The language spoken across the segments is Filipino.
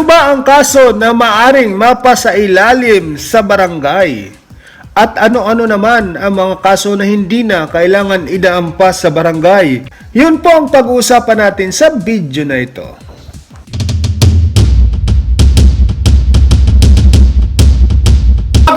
Ano ba ang kaso na maaring mapasailalim sa barangay? At ano-ano naman ang mga kaso na hindi na kailangan idaampas sa barangay? Yun po ang pag-uusapan natin sa video na ito.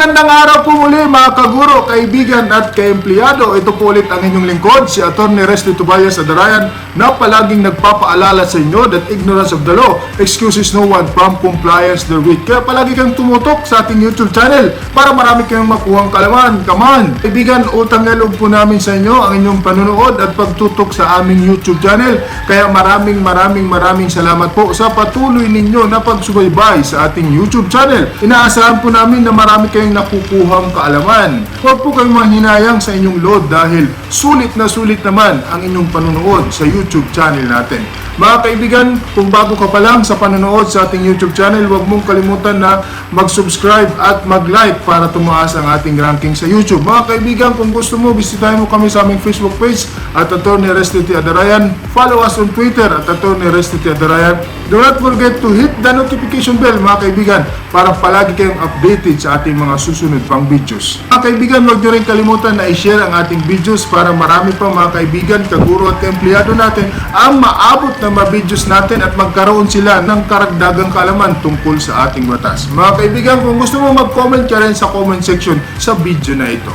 Magandang araw po muli mga kaguro, kaibigan at kaempleyado. Ito po ulit ang inyong lingkod, si Atty. Resty Tobias Adarayan na palaging nagpapaalala sa inyo that ignorance of the law excuses no one from compliance therewith. Kaya palagi kang tumutok sa ating YouTube channel para marami kayong makuhang kalaman. Come on! Kaibigan, utang loob po namin sa inyo ang inyong panunood at pagtutok sa aming YouTube channel. Kaya maraming maraming maraming salamat po sa patuloy ninyo na pagsubaybay sa ating YouTube channel. Inaasahan po namin na marami kayong nakukuhang kaalaman. Huwag po kayong mahinayang sa inyong load dahil sulit na sulit naman ang inyong panunood sa YouTube channel natin. Mga kaibigan, kung bago ka pa lang sa panonood sa ating YouTube channel, huwag mong kalimutan na mag-subscribe at mag-like para tumaas ang ating ranking sa YouTube. Mga kaibigan, kung gusto mo, bisitahin mo kami sa aming Facebook page at Atty. Restity Adarayan. Follow us on Twitter at Atty. Restity Adarayan. Do not forget to hit the notification bell, mga kaibigan, para palagi kayong updated sa ating mga susunod pang videos. Mga kaibigan, huwag nyo rin kalimutan na i-share ang ating videos para marami pa mga kaibigan, kaguro at empleyado natin ang maabot na mga videos natin at magkaroon sila ng karagdagang kaalaman tungkol sa ating batas. Mga kaibigan, kung gusto mo mag-comment ka rin sa comment section sa video na ito.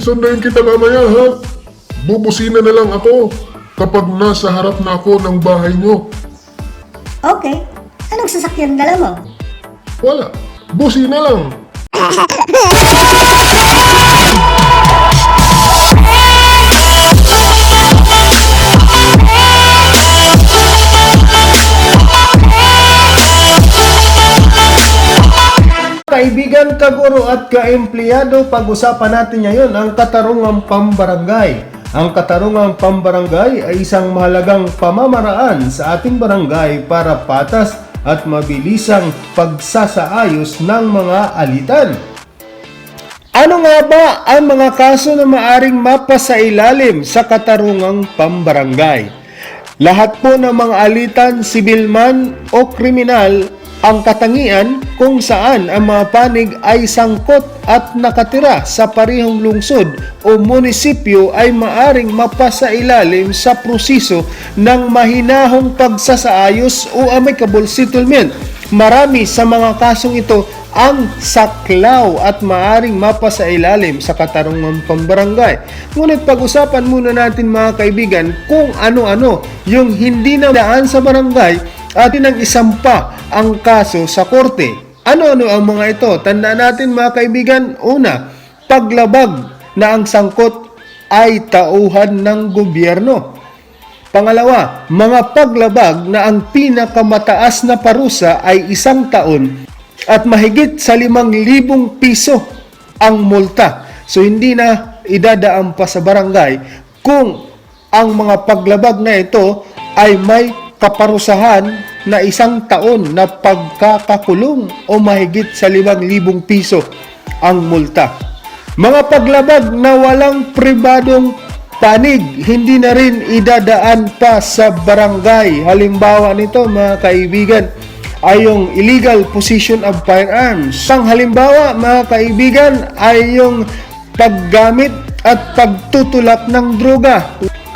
Sundayin kita mamaya ha. Bubusina na lang ako kapag nasa harap na ako ng bahay nyo. Okay. Anong sasakyan dala mo? Wala. Busina lang. Kaibigan, kaguro at kaempleyado, pag-usapan natin ngayon ang katarungang pambarangay. Ang katarungang pambarangay ay isang mahalagang pamamaraan sa ating barangay para patas at mabilisang pagsasaayos ng mga alitan. Ano nga ba ang mga kaso na maaring mapasailalim sa katarungang pambarangay? Lahat po ng mga alitan, sibil man o kriminal, ang katangian kung saan ang mga panig ay sangkot at nakatira sa parihong lungsod o munisipyo ay maaring mapasailalim sa proseso ng mahinahong pagsasaayos o amicable settlement. Marami sa mga kasong ito ang saklaw at maaring mapasailalim sa katarungang pambarangay. Ngunit pag-usapan muna natin mga kaibigan kung ano-ano yung hindi na daan sa barangay at nang isampa ang kaso sa korte. Ano-ano ang mga ito? Tandaan natin mga kaibigan, una, paglabag na ang sangkot ay tauhan ng gobyerno. Pangalawa, mga paglabag na ang pinakamataas na parusa ay isang taon at mahigit sa limang libong piso ang multa. So hindi na idadaan pa sa barangay kung ang mga paglabag na ito ay may kaparusahan na isang taon na pagkakakulong o mahigit sa limang libong piso ang multa. Mga paglabag na walang pribadong panig, hindi na rin idadaan pa sa barangay. Halimbawa nito mga kaibigan, ay yung illegal possession of firearms. Ang halimbawa mga kaibigan ay yung paggamit at pagtutulak ng droga.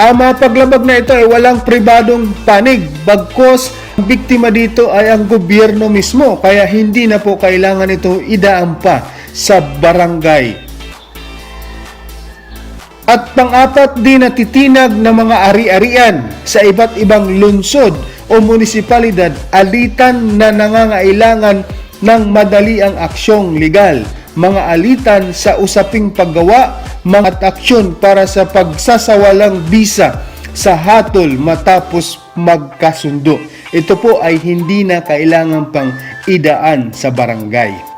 Ang mga paglabag na ito ay walang pribadong panig. Bagkos, ang biktima dito ay ang gobyerno mismo. Kaya hindi na po kailangan ito idaan pa sa barangay. At pang-apat, di natitinag ng mga ari-arian sa iba't ibang lungsod o munisipalidad alitan na nangangailangan ng madali ang aksyong legal. Mga alitan sa usaping paggawa, mga aksyon para sa pagsasawalang bisa sa hatol matapos magkasundo. Ito po ay hindi na kailangan pang idaan sa barangay.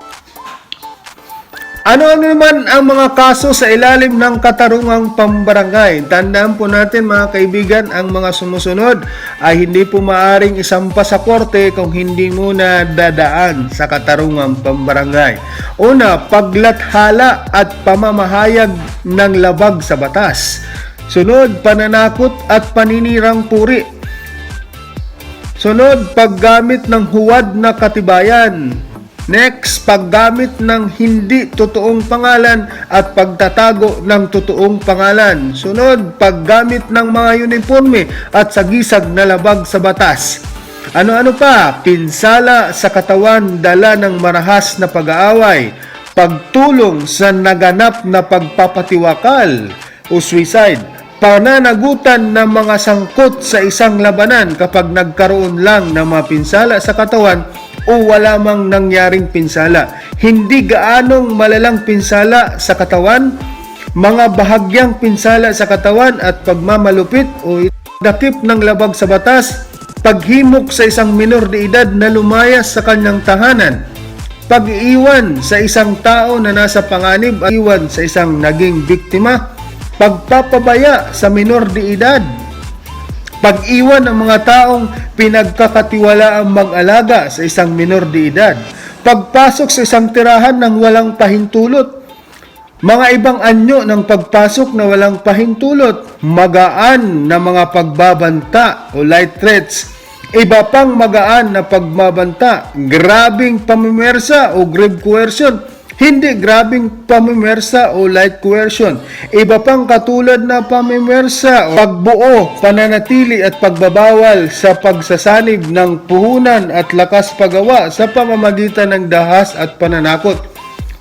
Ano naman ang mga kaso sa ilalim ng katarungang pambarangay? Tandaan po natin mga kaibigan, ang mga sumusunod ay hindi po maaring isampa sa korte kung hindi muna dadaan sa katarungang pambarangay. Una, paglathala at pamamahayag ng labag sa batas. Sunod, pananakot at paninirang puri Sunod, paggamit ng huwad na katibayan. Next, paggamit ng hindi totoong pangalan at pagtatago ng totoong pangalan. Sunod, paggamit ng mga uniforme at sagisag na labag sa batas. Ano-ano pa? Pinsala sa katawan, dala ng marahas na pag-aaway, pagtulong sa naganap na pagpapatiwakal o suicide, pananagutan ng mga sangkot sa isang labanan kapag nagkaroon lang ng mga pinsala sa katawan o wala mang nangyaring pinsala. Hindi gaanong malalang pinsala sa katawan, mga bahagyang pinsala sa katawan at pagmamalupit o dakip ng labag sa batas, paghimok sa isang minor de edad na lumayas sa kanyang tahanan, pag-iwan sa isang tao na nasa panganib at iwan sa isang naging biktima, pagpapabaya sa minor de edad, pag-iwan ng mga taong pinagkakatiwalaang mag-alaga sa isang minor de edad, pagpasok sa isang tirahan ng walang pahintulot, mga ibang anyo ng pagpasok na walang pahintulot, magaan na mga pagbabanta o light threats, iba pang magaan na pagbabanta, grabing pamimersa o grave coercion, hindi grabing pamimersa o light coercion. Iba pang katulad na pamimersa o pagbuo, pananatili at pagbabawal sa pagsasanib ng puhunan at lakas pagawa sa pamamagitan ng dahas at pananakot.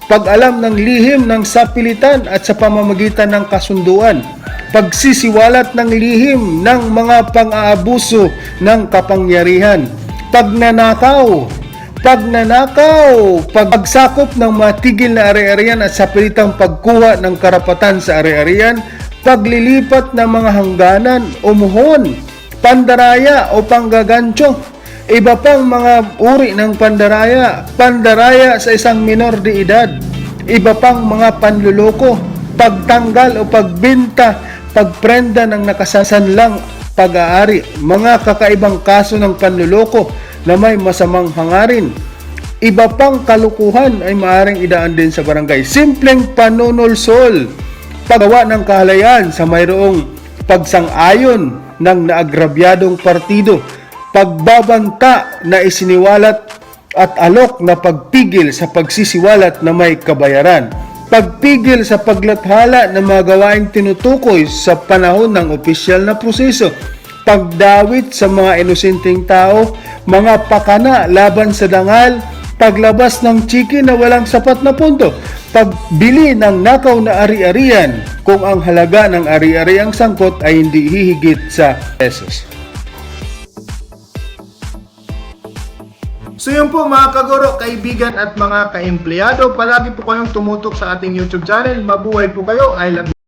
Pag-alam ng lihim ng sapilitan at sa pamamagitan ng kasunduan, pagsisiwalat ng lihim ng mga pang-aabuso ng kapangyarihan, pagnanakaw, pagnanakaw, pagsakop ng matigil na ari-arian at sapilitang pagkuha ng karapatan sa ari-arian, paglilipat ng mga hangganan, umuhon, pandaraya o panggagancho, Iba pang mga uri ng pandaraya, pandaraya sa isang minor de edad. Iba pang mga panluloko, pagtanggal o pagbinta, pagprenda ng nakasasanlang pag-aari, mga kakaibang kaso ng panluloko na may masamang hangarin. Iba pang kalukuhan ay maaaring idaan din sa barangay. Simpleng panunulsol, paggawa ng kahalayan sa mayroong pagsang-ayon ng naagrabyadong partido pagbabanta na isiniwalat at alok na pagpigil sa pagsisiwalat na may kabayaran, pagpigil sa paglathala ng mga gawaing tinutukoy sa panahon ng opisyal na proseso, pagdawit sa mga inosenteng tao, mga pakana laban sa dangal, paglabas ng chiki na walang sapat na punto, pagbili ng nakaw na ari-arian kung ang halaga ng ari-ariang sangkot ay hindi hihigit sa pesos. So yun po mga kaguro, kaibigan at mga ka-empleyado, palagi po kayong tumutok sa ating YouTube channel. Mabuhay po kayo. I love you.